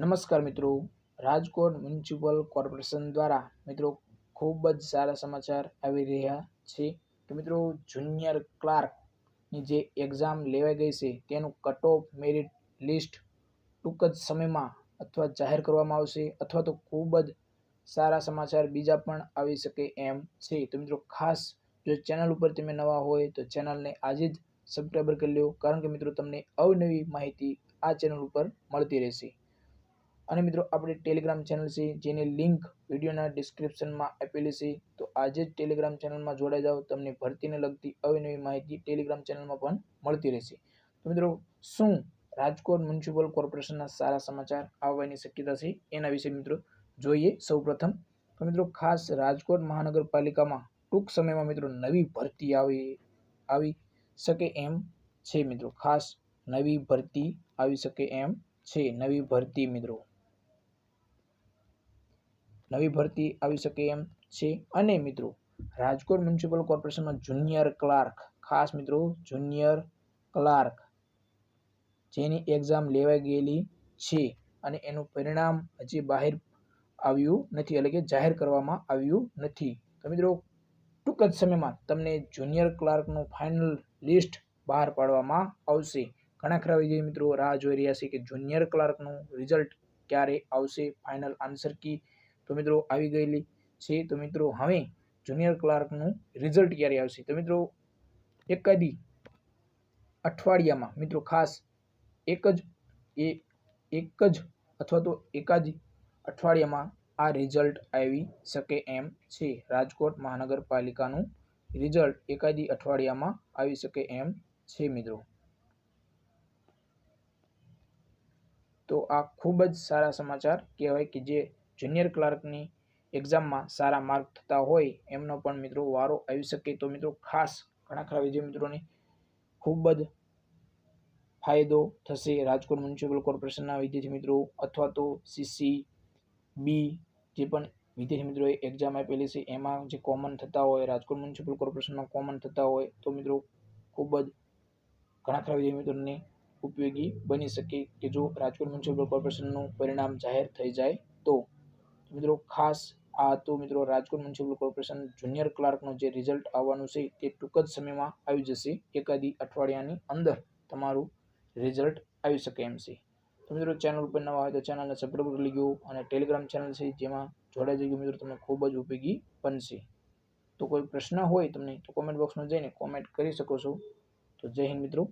નમસ્કાર મિત્રો. Rajkot municipal corporation દ્વારા મિત્રો ખૂબ જ સારા સમાચાર આવી રહ્યા છે તો મિત્રો જુનિયર ક્લાર્કની જે એક્ઝામ લેવાઈ ગઈ છે તેનું કટ ઓફ મેરિટ લિસ્ટ ટૂંક જ સમયમાં અથવા જાહેર કરવામાં આવશે અથવા તો ખૂબ જ સારા સમાચાર બીજા પણ આવી શકે એમ છે. તો મિત્રો ખાસ જો ચેનલ ઉપર તમે નવા હોય તો ચેનલને આજે જ સબસ્ક્રાઈબર કરી લો કારણ કે મિત્રો તમને અવનવી માહિતી આ ચેનલ ઉપર મળતી રહેશે. અને મિત્રો, આપણી ટેલિગ્રામ ચેનલ છે, જેની લિંક વિડીયોના ડિસ્ક્રિપ્શનમાં આપેલી છે, તો આજે જ ટેલિગ્રામ ચેનલમાં જોડાઈ જાઓ. તમને ભરતીને લગતી અવનવી માહિતી ટેલિગ્રામ ચેનલમાં પણ મળતી રહેશે. તો મિત્રો, શું રાજકોટ મ્યુનિસિપલ કોર્પોરેશનના સારા સમાચાર આવવાની શક્યતા છે? એના વિશે મિત્રો જોઈએ સૌપ્રથમ. તો મિત્રો, ખાસ રાજકોટ મહાનગરપાલિકામાં ટૂંક સમયમાં મિત્રો નવી ભરતી આવી આવી શકે એમ છે મિત્રો. ખાસ નવી ભરતી આવી શકે એમ છે. નવી ભરતી મિત્રો. નવી ભરતી આવી શકે એમ છે. અને મિત્રો, રાજકોટ મ્યુનિસિપલ કોર્પોરેશનમાં જુનિયર ક્લાર્ક, ખાસ મિત્રો, જુનિયર ક્લાર્ક, જેની એક્ઝામ લેવાઈ ગયેલી છે અને એનું પરિણામ હજી બહાર આવ્યું નથી, એટલે કે જાહેર કરવામાં આવ્યું નથી. તો મિત્રો, ટૂંક જ સમયમાં તમને જુનિયર ક્લાર્કનું ફાઇનલ લિસ્ટ બહાર પાડવામાં આવશે. ઘણા ખરા વિજય મિત્રો રાહ જોઈ રહ્યા છે કે જુનિયર ક્લાર્કનું રિઝલ્ટ ક્યારે આવશે? ફાઇનલ આન્સર કી તો મિત્રો આવી ગયેલી છે. તો મિત્રો હવે જુનિયર ક્લાર્કનું રિઝલ્ટ ક્યારે આવશે? તો મિત્રો એકાદી અઠવાડિયામાં મિત્રો ખાસ એક જ એ એક જ અથવા તો એકાદ અઠવાડિયામાં આ રિઝલ્ટ આવી શકે એમ છે. રાજકોટ મહાનગરપાલિકાનું રિઝલ્ટ એકાદી અઠવાડિયામાં આવી શકે એમ છે મિત્રો. તો આ ખૂબ જ સારા સમાચાર કહેવાય કે જે જુનિયર ક્લાર્કની એક્ઝામમાં સારા માર્ક થતા હોય એમનો પણ મિત્રો વારો આવી શકે. તો મિત્રો ખાસ ઘણા ખરા વિજય મિત્રોને ખૂબ જ ફાયદો થશે રાજકોટ મ્યુનિસિપલ કોર્પોરેશનના વિદ્યાર્થી મિત્રો અથવા તો સીસી બી જે પણ વિદ્યાર્થી મિત્રોએ એક્ઝામ આપેલી છે એમાં જે કોમન થતા હોય, રાજકોટ મ્યુનિસિપલ કોર્પોરેશનમાં કોમન થતા હોય તો મિત્રો ખૂબ જ ઘણા ખરા વિદ્યાર્થી મિત્રોને ઉપયોગી બની શકે કે જો રાજકોટ મ્યુનિસિપલ કોર્પોરેશનનું પરિણામ જાહેર થઈ જાય તો. મિત્રો, ખાસ આ હતું મિત્રો રાજકોટ મ્યુનિસિપલ કોર્પોરેશન જુનિયર ક્લાર્કનું જે રિઝલ્ટ આવવાનું છે, તે ટૂંક જ સમયમાં આવી જશે. એકાદી અઠવાડિયાની અંદર તમારું રિઝલ્ટ આવી શકે એમ છે. તો મિત્રો ચેનલ ઉપર નવા હોય તો ચેનલને સબસ્ક્રાઈબ કરી લેજો અને ટેલિગ્રામ ચેનલ છે, જેમાં જોડાઈ જજો મિત્રો, તમને ખૂબ જ ઉપયોગી બનશે. તો કોઈ પ્રશ્ન હોય તમને તો કોમેન્ટ બોક્સમાં જઈને કોમેન્ટ કરી શકો છો. તો જય હિન્દ મિત્રો.